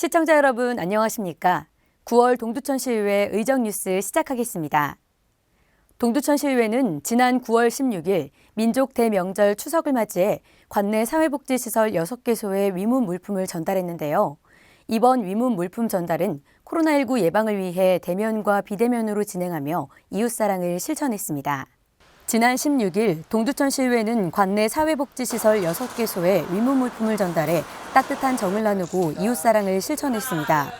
시청자 여러분 안녕하십니까? 9월 동두천시의회 의정뉴스 시작하겠습니다. 동두천시의회는 지난 9월 16일 민족 대명절 추석을 맞이해 관내 사회복지시설 6개소에 위문 물품을 전달했는데요. 이번 위문 물품 전달은 코로나19 예방을 위해 대면과 비대면으로 진행하며 이웃사랑을 실천했습니다. 지난 16일 동두천시의회는 관내 사회복지시설 6개소에 위문 물품을 전달해 따뜻한 정을 나누고 이웃사랑을 실천했습니다.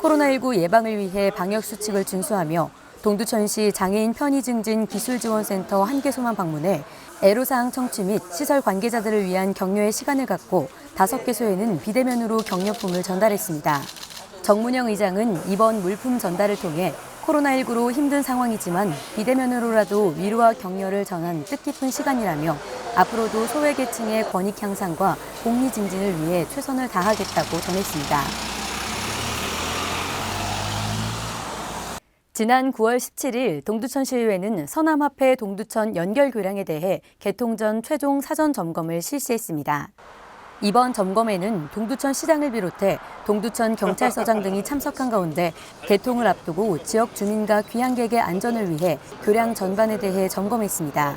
코로나19 예방을 위해 방역수칙을 준수하며 동두천시 장애인 편의증진 기술지원센터 한 개소만 방문해 애로사항 청취 및 시설 관계자들을 위한 격려의 시간을 갖고 다섯 개소에는 비대면으로 격려품을 전달했습니다. 정문영 의장은 이번 물품 전달을 통해 코로나19로 힘든 상황이지만 비대면으로라도 위로와 격려를 전한 뜻깊은 시간이라며 앞으로도 소외계층의 권익 향상과 복리 증진을 위해 최선을 다하겠다고 전했습니다. 지난 9월 17일 동두천시의회는 서남화폐 동두천 연결 교량에 대해 개통 전 최종 사전 점검을 실시했습니다. 이번 점검에는 동두천 시장을 비롯해 동두천 경찰서장 등이 참석한 가운데 개통을 앞두고 지역 주민과 귀향객의 안전을 위해 교량 전반에 대해 점검했습니다.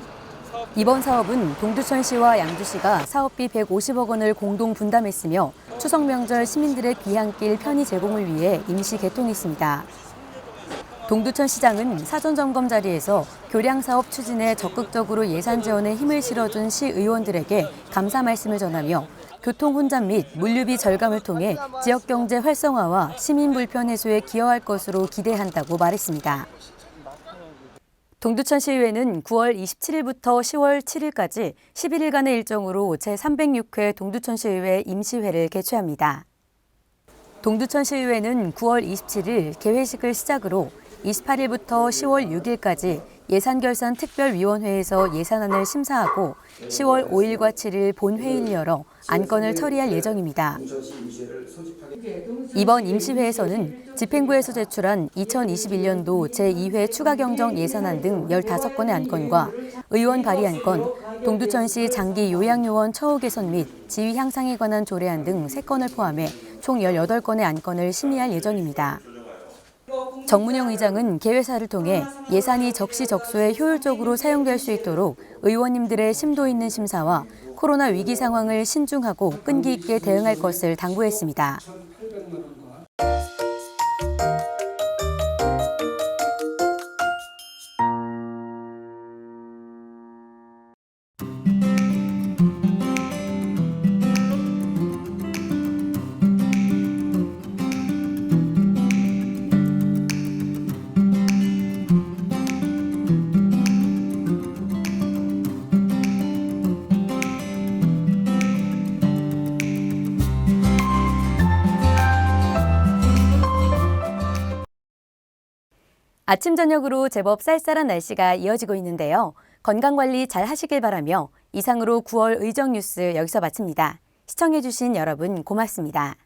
이번 사업은 동두천시와 양주시가 사업비 150억 원을 공동 분담했으며 추석 명절 시민들의 귀향길 편의 제공을 위해 임시 개통했습니다. 동두천 시장은 사전 점검 자리에서 교량 사업 추진에 적극적으로 예산 지원에 힘을 실어준 시 의원들에게 감사 말씀을 전하며 교통 혼잡 및 물류비 절감을 통해 지역 경제 활성화와 시민 불편 해소에 기여할 것으로 기대한다고 말했습니다. 동두천시의회는 9월 27일부터 10월 7일까지 11일간의 일정으로 제306회 동두천시의회 임시회를 개최합니다. 동두천시의회는 9월 27일 개회식을 시작으로 28일부터 10월 6일까지 예산결산 특별위원회에서 예산안을 심사하고 10월 5일과 7일 본회의를 열어 안건을 처리할 예정입니다. 이번 임시회에서는 집행부에서 제출한 2021년도 제2회 추가경정 예산안 등 15건의 안건과 의원 발의 안건, 동두천시 장기 요양요원 처우 개선 및 지위 향상에 관한 조례안 등 3건을 포함해 총 18건의 안건을 심의할 예정입니다. 정문영 의장은 개회사를 통해 예산이 적시적소에 효율적으로 사용될 수 있도록 의원님들의 심도 있는 심사와 코로나 위기 상황을 신중하고 끈기 있게 대응할 것을 당부했습니다. 아침 저녁으로 제법 쌀쌀한 날씨가 이어지고 있는데요. 건강 관리 잘 하시길 바라며 이상으로 9월 의정 뉴스 여기서 마칩니다. 시청해주신 여러분 고맙습니다.